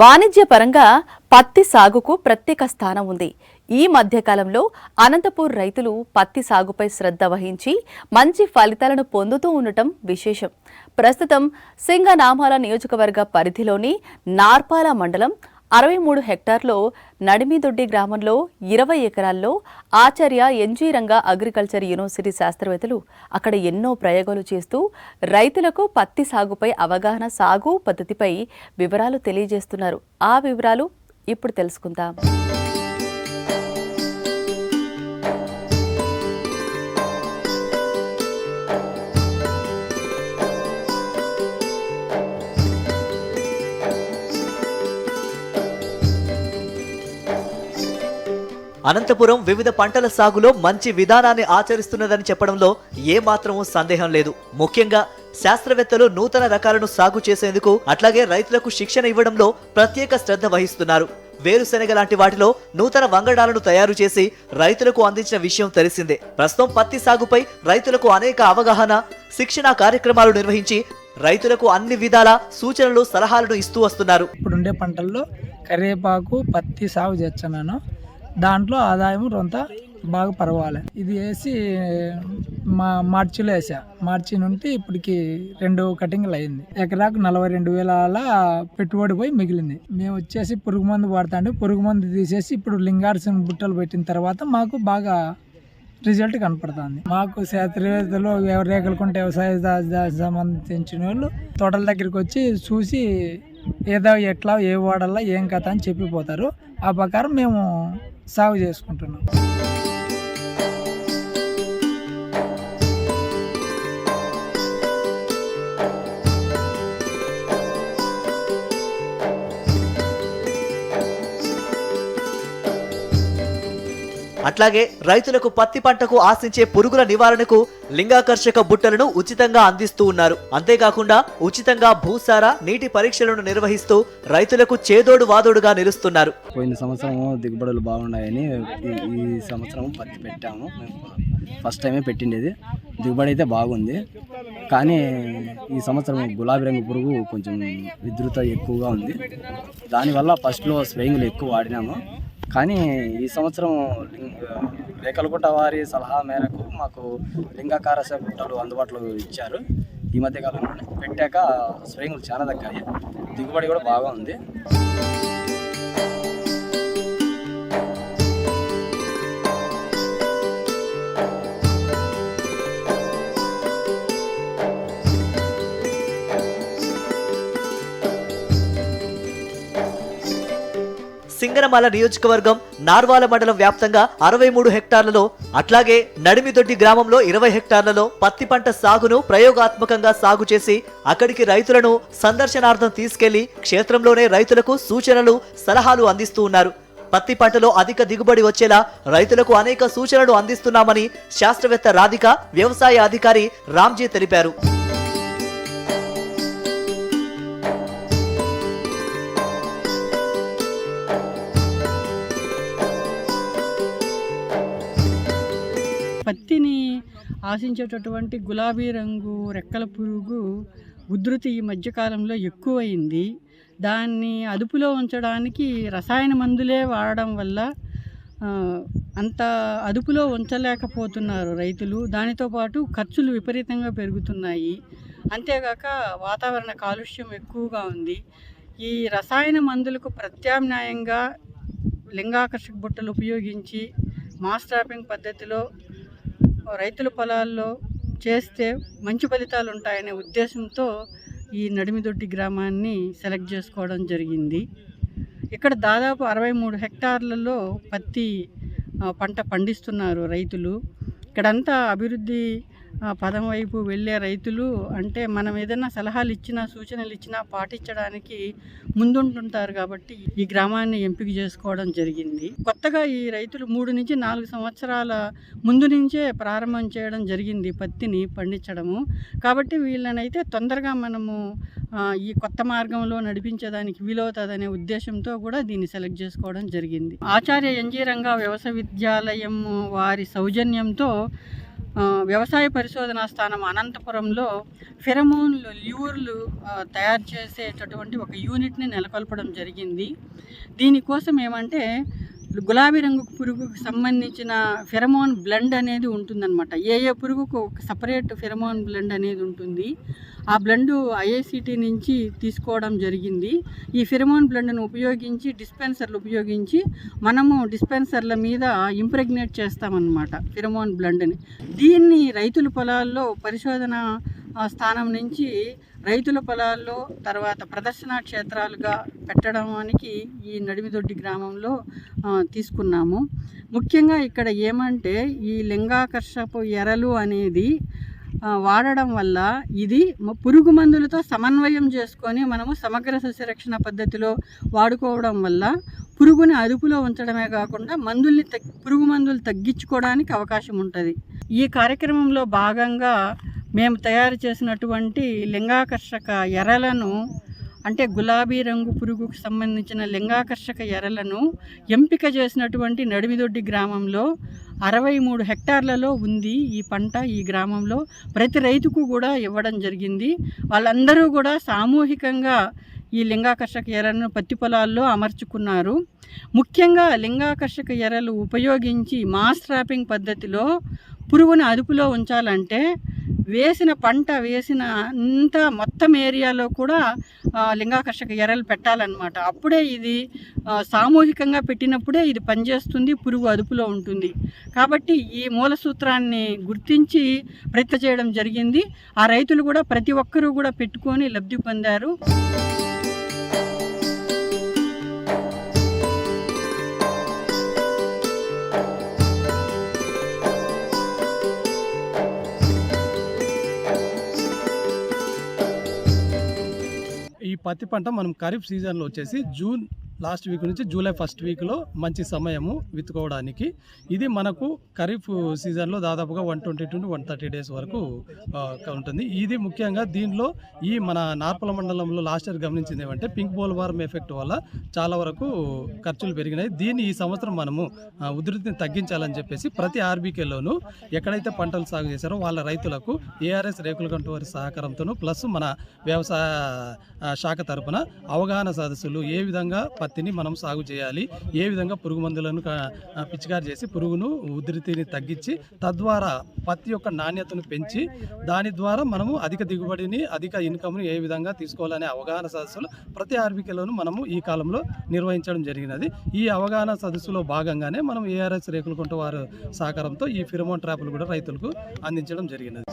వాణిజ్యపరంగా పత్తి సాగుకు ప్రత్యేక స్థానం ఉంది. ఈ మధ్యకాలంలో అనంతపూర్ రైతులు పత్తి సాగుపై శ్రద్ధ వహించి మంచి ఫలితాలను పొందుతూ ఉండటం విశేషం. ప్రస్తుతం సింగనామాల నియోజకవర్గ పరిధిలోని నార్పాల మండలం అరవై మూడు హెక్టార్లో నడిమిదొడ్డి గ్రామంలో ఇరవై ఎకరాల్లో Acharya NG Ranga agriculture university శాస్త్రవేత్తలు అక్కడ ఎన్నో ప్రయోగాలు చేస్తూ రైతులకు పత్తి సాగుపై అవగాహన సాగు పద్ధతిపై వివరాలు తెలియజేస్తున్నారు. ఆ వివరాలు ఇప్పుడు తెలుసుకుందాం. అనంతపురం వివిధ పంటల సాగులో మంచి విధానాన్ని ఆచరిస్తున్నదని చెప్పడంలో ఏమాత్రమూ సందేహం లేదు. ముఖ్యంగా శాస్త్రవేత్తలు నూతన రకాలను సాగు చేసేందుకు అట్లాగే రైతులకు శిక్షణ ఇవ్వడంలో ప్రత్యేక శ్రద్ధ వహిస్తున్నారు. వేరుశెనగ లాంటి వాటిలో నూతన వంగడాలను తయారు చేసి రైతులకు అందించిన విషయం తెలిసిందే. ప్రస్తుతం పత్తి సాగుపై రైతులకు అనేక అవగాహన శిక్షణ కార్యక్రమాలు నిర్వహించి రైతులకు అన్ని విధాల సూచనలు సలహాలను ఇస్తూ వస్తున్నారు. ఇప్పుడుండే పంటల్లో కరివేపాకు పత్తి సాగు చేస్తున్నాను దాంట్లో ఆదాయం రొంత బాగా పర్వాలి. ఇది వేసి మా మార్చిలో వేసా. మార్చి నుండి ఇప్పటికి రెండు కటింగ్లు అయింది. ఎకరాకు నలభై రెండు వేల అలా పెట్టుబడి పోయి మిగిలింది. మేము వచ్చేసి పురుగు మందు వాడతాండి. పురుగు మందు తీసేసి ఇప్పుడు లింగార్సిన బుట్టలు పెట్టిన తర్వాత మాకు బాగా రిజల్ట్ కనపడుతుంది. మాకు శాస్త్రవేత్తలు రేఖలు కొంటే వ్యవసాయ సంబంధించిన వాళ్ళు తోటల దగ్గరికి వచ్చి చూసి ఏదో ఎట్లా ఏ వాడల్లా ఏం కథ అని చెప్పిపోతారు. ఆ ప్రకారం మేము సాగు చేసుకుంటున్నాం. అట్లాగే రైతులకు పత్తి పంటకు ఆశించే పురుగుల నివారణకు లింగాకర్షక బుట్టలను ఉచితంగా అందిస్తూ ఉన్నారు. అంతేకాకుండా ఉచితంగా భూసార నీటి పరీక్షలను నిర్వహిస్తూ రైతులకు చేదోడు వాదోడుగా నిలుస్తున్నారు. పోయిన సంవత్సరము దిగుబడులు బాగున్నాయని ఈ- సంవత్సరం పత్తి పెట్టాము. ఫస్ట్ టైమే పెట్టిండేది. దిగుబడి అయితే బాగుంది. కానీ ఈ సంవత్సరం గులాబీ రంగు పురుగు కొంచెం విద్రుత ఎక్కువగా ఉంది. దానివల్ల ఫస్ట్లో స్ప్రేయింగ్లు ఎక్కువ వాడినాము. కానీ ఈ సంవత్సరం లింగ- రేకలగుట్ట వారి సలహా మేరకు మాకు లింగాకార గుట్టలు అందుబాటులో ఇచ్చారు. ఈ మధ్య కాలంలో పెట్టాక స్ప్రేయింగ్లు చాలా తగ్గాయి. దిగుబడి కూడా బాగా ఉంది. సింగనమాల నియోజకవర్గం నార్వాల మండలం వ్యాప్తంగా అరవై మూడు హెక్టార్లలో అట్లాగే నడిమిదొడ్డి గ్రామంలో ఇరవై హెక్టార్లలో పత్తి పంట సాగును ప్రయోగాత్మకంగా సాగు చేసి అక్కడికి రైతులను సందర్శనార్థం తీసుకెళ్ళి క్షేత్రంలోనే రైతులకు సూచనలు సలహాలు అందిస్తూ ఉన్నారు. పత్తి పంటలో అధిక దిగుబడి వచ్చేలా రైతులకు అనేక సూచనలు అందిస్తున్నామని శాస్త్రవేత్త రాధిక వ్యవసాయ అధికారి రామ్జీ తెలిపారు. పత్తిని ఆశించేటటువంటి గులాబీ రంగు రెక్కల పురుగు ఉధృతి ఈ మధ్యకాలంలో ఎక్కువైంది. దాన్ని అదుపులో ఉంచడానికి రసాయన మందులే వాడడం వల్ల అంత అదుపులో ఉంచలేకపోతున్నారు రైతులు. దానితో పాటు ఖర్చులు విపరీతంగా పెరుగుతున్నాయి. అంతేగాక వాతావరణ కాలుష్యం ఎక్కువగా ఉంది. ఈ రసాయన మందులకు ప్రత్యామ్నాయంగా లింగాకర్షక బుట్టలు ఉపయోగించి మాస్ ట్రాపింగ్ పద్ధతిలో రైతుల పొలాల్లో చేస్తే మంచి ఫలితాలు ఉంటాయనే ఉద్దేశంతో ఈ నడిమిదొడ్డి గ్రామాన్ని సెలెక్ట్ చేసుకోవడం జరిగింది. ఇక్కడ దాదాపు అరవై మూడు హెక్టార్లలో పత్తి పంట పండిస్తున్నారు రైతులు. ఇక్కడంతా అభివృద్ధి పదం వైపు వెళ్ళే రైతులు అంటే మనం ఏదైనా సలహాలు ఇచ్చినా సూచనలు ఇచ్చినా పాటించడానికి ముందుంటుంటారు కాబట్టి ఈ గ్రామాన్ని ఎంపిక చేసుకోవడం జరిగింది. కొత్తగా ఈ రైతులు మూడు నుంచి నాలుగు సంవత్సరాల ముందు నుంచే ప్రారంభం చేయడం జరిగింది పత్తిని పండించడము. కాబట్టి వీళ్ళనైతే తొందరగా మనము ఈ కొత్త మార్గంలో నడిపించేదానికి వీలవుతుందనే ఉద్దేశంతో కూడా దీన్ని సెలెక్ట్ చేసుకోవడం జరిగింది. ఆచార్య ఎన్జీ రంగా వ్యవసాయ విద్యాలయం వారి సౌజన్యంతో వ్యవసాయ పరిశోధనా స్థానం అనంతపురంలో ఫెరమోన్లు ల్యూర్లు తయారు చేసేటటువంటి ఒక యూనిట్ని నెలకొల్పడం జరిగింది. దీనికోసం ఏమంటే గులాబీ రంగు పురుగుకు సంబంధించిన ఫెరమోన్ బ్లెండ్ అనేది ఉంటుందన్నమాట. ఏ ఏ పురుగుకు ఒక సపరేట్ ఫెరమోన్ బ్లెండ్ అనేది ఉంటుంది. ఆ బ్లెండ్ ఐఏసిటీ నుంచి తీసుకోవడం జరిగింది. ఈ ఫెరమోన్ బ్లెండ్ను ఉపయోగించి డిస్పెన్సర్లు ఉపయోగించి మనము డిస్పెన్సర్ల మీద ఇంప్రెగ్నేట్ చేస్తామన్నమాట ఫిరమోన్ బ్లండ్ని దీన్ని రైతుల పొలాల్లో పరిశోధన స్థానం నుంచి రైతుల పొలాల్లో తర్వాత ప్రదర్శన క్షేత్రాలుగా పెట్టడానికి ఈ నడిమిదొడ్డి గ్రామంలో తీసుకున్నాము. ముఖ్యంగా ఇక్కడ ఏమంటే ఈ లింగాకర్షపు ఎరలు అనేది వాడడం వల్ల ఇది పురుగు మందులతో సమన్వయం చేసుకొని మనము సమగ్ర సస్యరక్షణ పద్ధతిలో వాడుకోవడం వల్ల పురుగుని అదుపులో ఉంచడమే కాకుండా మందుల్ని తగ్గి పురుగు మందులు తగ్గించుకోవడానికి అవకాశం ఉంటుంది. ఈ కార్యక్రమంలో భాగంగా మేము తయారు చేసినటువంటి లింగాకర్షక ఎరలను అంటే గులాబీ రంగు పురుగుకు సంబంధించిన లింగాకర్షక ఎరలను ఎంపిక చేసినటువంటి నడిమిదొడ్డి గ్రామంలో అరవై మూడు హెక్టార్లలో ఉంది ఈ పంట ఈ గ్రామంలో. ప్రతి రైతుకు కూడా ఇవ్వడం జరిగింది. వాళ్ళందరూ కూడా సామూహికంగా ఈ లింగాకర్షక ఎరలను పత్తి పొలాల్లో అమర్చుకున్నారు. ముఖ్యంగా లింగాకర్షక ఎరలు ఉపయోగించి మాస్ ట్రాపింగ్ పద్ధతిలో పురుగును అదుపులో ఉంచాలంటే వేసిన పంట వేసిన అంత మొత్తం ఏరియాలో కూడా లింగాకర్షక ఎరలు పెట్టాలన్నమాట. అప్పుడే ఇది సామూహికంగా పెట్టినప్పుడే ఇది పనిచేస్తుంది పురుగు అదుపులో ఉంటుంది. కాబట్టి ఈ మూల సూత్రాన్ని గుర్తించి ప్రయత్న చేయడం జరిగింది. ఆ రైతులు కూడా ప్రతి ఒక్కరూ కూడా పెట్టుకొని లబ్ధి పొందారు. పత్తి పంట మనం ఖరీఫ్ సీజన్లో వచ్చేసి జూన్ లాస్ట్ వీక్ నుంచి జూలై ఫస్ట్ వీక్లో మంచి సమయము విత్తుకోవడానికి ఇది మనకు ఖరీఫ్ సీజన్లో దాదాపుగా one twenty to one thirty days వరకు ఉంటుంది. ఇది ముఖ్యంగా దీనిలో ఈ మన నార్పల మండలంలో లాస్ట్ ఇయర్ గమనించింది ఏమంటే పింక్ బోల్ వార్మ్ ఎఫెక్ట్ వల్ల చాలా వరకు ఖర్చులు పెరిగినాయి. దీన్ని ఈ సంవత్సరం మనము ఉధృతిని తగ్గించాలని చెప్పేసి ప్రతి ఆర్బీకేలోనూ ఎక్కడైతే పంటలు సాగు చేశారో వాళ్ళ రైతులకు ఏఆర్ఎస్ రేకుల కంటు వారి సహకారంతోనూ ప్లస్ మన వ్యవసాయ శాఖ తరపున అవగాహన సదస్సులు ఏ విధంగా పత్తిని మనం సాగు చేయాలి. ఏ విధంగా పురుగు మందులను పిచికారి చేసి పురుగును ఉధృతిని తగ్గించి తద్వారా పత్తి యొక్క నాణ్యతను పెంచి దాని ద్వారా మనము అధిక దిగుబడిని అధిక ఇన్కమ్ను ఏ విధంగా తీసుకోవాలనే అవగాహన సదస్సులు ప్రతి ఆర్బికలోను మనము ఈ కాలంలో నిర్వహించడం జరిగినది. ఈ అవగాహన సదస్సులో భాగంగానే మనం ఏఆర్ఎస్ రేకులకుంట వారు సహకారంతో ఈ ఫిరమోన్ ట్రాపులు కూడా రైతులకు అందించడం జరిగినది.